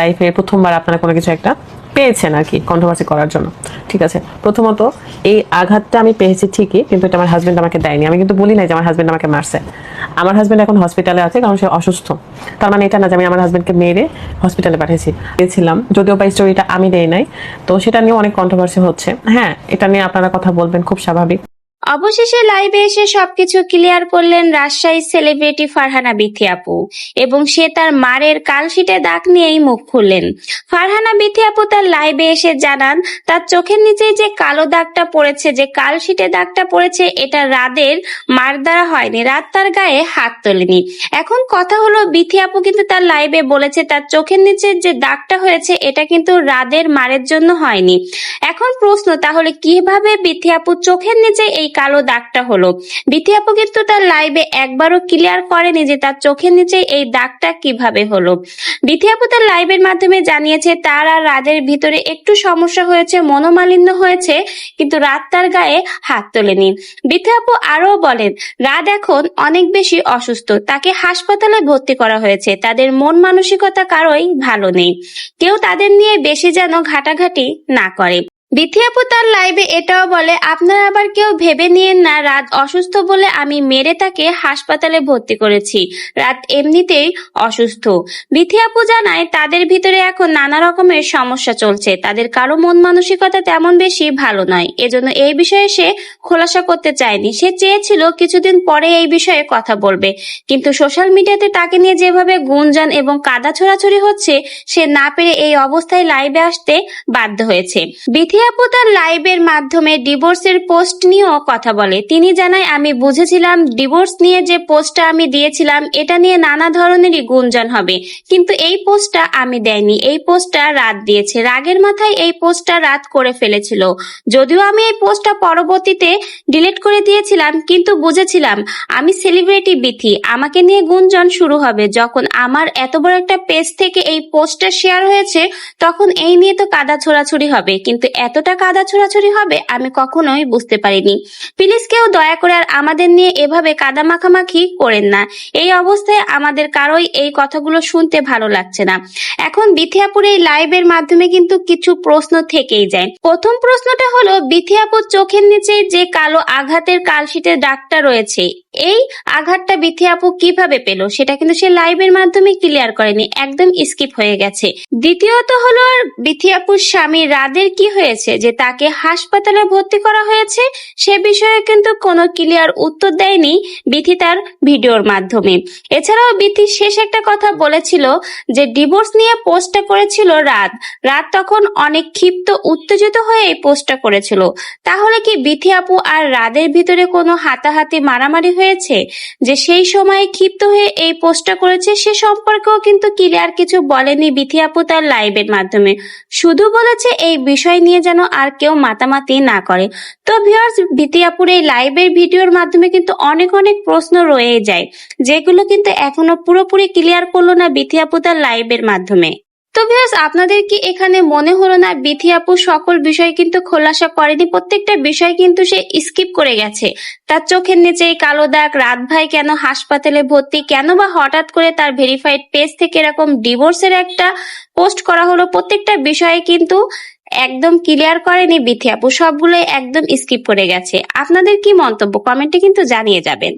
লাইফে প্রথমবার আপনারা কোনো কিছু একটা পেয়েছেন আর কি কন্ট্রোভার্সি করার জন্য। ঠিক আছে? প্রথমত, এই আঘাতটা আমি পেয়েছি ঠিকই, কিন্তু এটা আমার হাজবেন্ড আমাকে দেয়নি। আমি কিন্তু বলি নাই যে আমার হাজবেন্ড আমাকে মারছে। আমার হাজবেন্ড এখন হসপিটালে আছে কারণ সে অসুস্থ। তার মানে এটা না যে আমি আমার হাজবেন্ডকে মেরে হসপিটালে পাঠিয়েছি। গেছিলাম যদিও বা স্টোরিটা আমি দেই নাই। তো সেটা নিয়ে অনেক কন্ট্রোভার্সি হচ্ছে। হ্যাঁ এটা নিয়ে আপনারা কথা বলবেন, খুব স্বাভাবিক। অবশেষে লাইভে এসে সবকিছু ক্লিয়ার করলেন রাজশাহীর সেলিব্রিটি ফারহানা বিথি আপু। এবং সে তার মারের কালশিটে দাগ নিয়েই মুখ খুললেন। ফারহানা বিথি আপু তার লাইভে এসে জানান, তার চোখের নিচে যে কালো দাগটা পড়েছে, যে কালশিটে দাগটা পড়েছে, এটা রাদের মার দ্বারা হয়নি, রাত তার গায়ে হাত তোলেনি। এখন কথা হলো, বিথি আপু কিন্তু তার লাইভে বলেছে, তার চোখের নিচে যে দাগটা হয়েছে, এটা কিন্তু রাদের মারের জন্য হয়নি। এখন প্রশ্ন, তাহলে কীভাবে বিথি আপু চোখের নিচে এই কালো দাগটা হলো। বিথি আপু কিন্তু তার লাইভে একবারও ক্লিয়ার করেনি যে তার চোখের নিচে এই দাগটা কীভাবে হলো। বিথি তার লাইভের মাধ্যমে জানিয়েছে, তার আর রাদের ভিতরে একটু সমস্যা হয়েছে, মনোমালিন্য হয়েছে, কিন্তু রাত তার গায়ে হাত তোলেনি। বিথি আপু আরও বলেন রাত এখন অনেক বেশি অসুস্থ, তাকে হাসপাতালে ভর্তি করা হয়েছে, তাদের মন মানসিকতা কারোই ভালো নেই। কেউ তাদের নিয়ে বেশি যেন ঘাটাঘাটি না করে। বিথি আপু তার লাইভে এটাও বলে, আপনারা আবার কেউ ভেবে নিয়েন না, রাত অসুস্থ বলে আমি মেরে তাকে হাসপাতালে ভর্তি করেছি। রাত এমনিতেই অসুস্থ। বিথি আপু জানায়, তাদের ভিতরে এখন নানা রকমের সমস্যা চলছে। তাদের কারও মন মানসিকতা তেমন বেশি ভালো নয়। এজন্য এই বিষয়ে সে খোলাসা করতে চায়নি। সে চেয়েছিল কিছুদিন পরে এই বিষয়ে কথা বলবে। কিন্তু সোশ্যাল মিডিয়াতে তাকে নিয়ে যেভাবে গুঞ্জন এবং কাদা ছোড়াছড়ি হচ্ছে, সে না পেরে এই অবস্থায় লাইভে আসতে বাধ্য হয়েছে। বিথি আপু তার লাইভের মাধ্যমে ডিভোর্সের পোস্ট নিয়েও কথা বলে। তিনি জানায়, আমি বুঝেছিলাম, ডিভোর্স নিয়ে যে পোস্টটা আমি দিয়েছিলাম, এটা নিয়ে নানা ধরনেরই গুঞ্জন হবে। কিন্তু এই পোস্টটা আমি দেয়নি এই পোস্টটা রাত দিয়েছে। রাগের মাথায় এই পোস্টটা রাত করে ফেলেছিল। যদিও আমি এই পোস্টটা পরবর্তীতে ডিলিট করে দিয়েছিলাম, কিন্তু বুঝেছিলাম, আমি সেলিব্রিটি বিথি। আমাকে নিয়ে গুঞ্জন শুরু হবে। যখন আমার এত বড় একটা পেজ থেকে এই পোস্টটা শেয়ার হয়েছে, তখন এই নিয়ে তো কাদা ছোড়াছুড়ি হবে। কিন্তু এতটা কাদা ছোড়াছুড়ি হবে আমি কখনোই বুঝতে পারিনি। প্লিজ কেউ দয়া করে আর আমাদের নিয়ে এভাবে কাদা মাখামাখি করেন না। এই অবস্থায় আমাদের কারোই এই কথাগুলো শুনতে ভালো লাগছে না। এখন বিথিয়াপুর এই লাইভের মাধ্যমে কিন্তু কিছু প্রশ্ন থেকেই যায়। প্রথম প্রশ্নটা হলো, বিথিয়াপুর চোখের নিচে যে কালো আঘাতের কালশিটের দাগটা রয়েছে এই আঘাতটা বিথি আপু কীভাবে পেল সেটা কিন্তু সে লাইভের মাধ্যমে ক্লিয়ার করেনি, একদম স্কিপ হয়ে গেছে। দ্বিতীয়ত হলো বিথি আপুর স্বামী রাদের কি হয়েছে, যে তাকে হাসপাতালে ভর্তি করা হয়েছে, সে বিষয়ে কিন্তু কোনো ক্লিয়ার উত্তর দেয়নি বিথি তার ভিডিওর মাধ্যমে। এছাড়াও বিথি শেষ একটা কথা বলেছিল যে ডিভোর্স নিয়ে পোস্টটা করেছিল রাত রাত তখন অনেক ক্ষিপ্ত, উত্তেজিত হয়ে এই পোস্টটা করেছিল। তাহলে কি বিথি আপু আর রাদের ভিতরে কোনো হাতাহাতি মারামারি হয়েছে যে সেই সময় ক্ষিপ্ত হয়ে এই পোস্টটা করেছে, সে সম্পর্কেও কিন্তু ক্লিয়ার কিছু বলেনি বিথি আপু তার লাইভের মাধ্যমে। শুধু বলেছে এই বিষয় নিয়ে যেন আর কেউ মাতামাতি না করে। তো ভিউয়ার্স বিথি আপুর এই লাইভের ভিডিওর মাধ্যমে কিন্তু অনেক অনেক প্রশ্ন রয়ে যায়, যেগুলো কিন্তু এখনও পুরোপুরি ক্লিয়ার করল না বিথি আপু তার লাইভের মাধ্যমে। ভিউয়ার্স, আপনাদের কি এখানে মনে হলো না বিথি আপু সকল বিষয় কিন্তু খোলাসা করেনি? প্রত্যেকটা বিষয় কিন্তু সে স্কিপ করে গেছে। তার চোখের নিচে কালো দাগ, রাত ভাই কেন হাসপাতালে ভর্তি, কেন বা হঠাৎ করে তার ভেরিফাইড পেজ থেকে এরকম ডিভোর্সের একটা পোস্ট করা হলো, প্রত্যেকটা বিষয়ে কিন্তু একদম ক্লিয়ার করেনি বিথি আপু। সবগুলোই একদম স্কিপ করে গেছে। আপনাদের কি মন্তব্য? কমেন্টে কিন্তু জানিয়ে যাবেন।